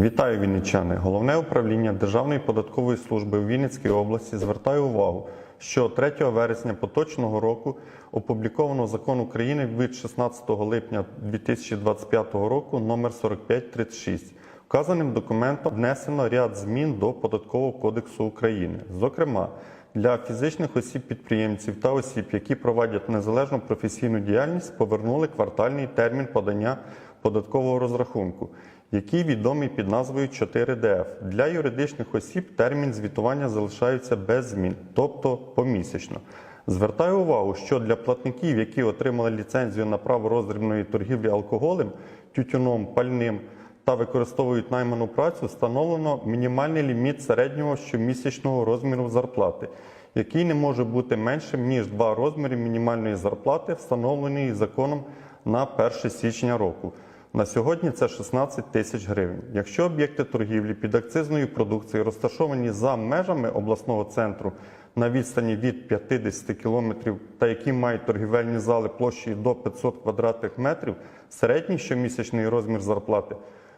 Вітаю вінничани! Головне управління Державної податкової служби у Вінницькій області звертає увагу, що 3 вересня поточного року опубліковано закон України від 16 липня 2025 року номер 4536. Вказаним документом внесено ряд змін до Податкового кодексу України. Зокрема, для фізичних осіб-підприємців та осіб, які проводять незалежну професійну діяльність, повернули квартальний термін подання податкового розрахунку, який відомий під назвою 4ДФ. Для юридичних осіб термін звітування залишається без змін, тобто помісячно. Звертаю увагу, що для платників, які отримали ліцензію на право роздрібної торгівлі алкоголем, тютюном, пальним та використовують найману працю, встановлено мінімальний ліміт середнього щомісячного розміру зарплати, який не може бути меншим ніж два розміри мінімальної зарплати, встановленої законом на 1 січня року. На сьогодні це 16 тисяч гривень. Якщо об'єкти торгівлі під акцизною продукцією розташовані за межами обласного центру на відстані від 50 кілометрів та які мають торгівельні зали площею до 500 квадратних метрів, середній щомісячний розмір зарплати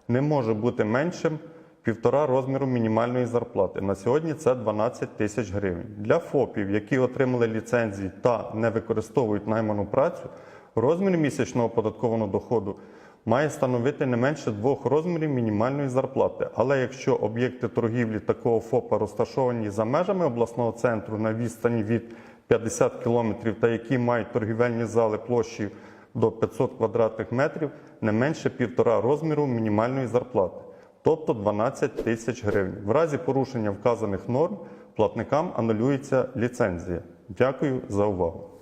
не може бути меншим півтора розміру мінімальної зарплати. На сьогодні це 12 тисяч гривень. Для ФОПів, які отримали ліцензії та не використовують найману працю, розмір місячного оподаткованого доходу має становити не менше двох розмірів мінімальної зарплати. Але якщо об'єкти торгівлі такого ФОПа розташовані за межами обласного центру на відстані від 50 кілометрів та які мають торгівельні зали площею до 500 квадратних метрів, не менше півтора розміру мінімальної зарплати, тобто 12 тисяч гривень. В разі порушення вказаних норм платникам анулюється ліцензія. Дякую за увагу.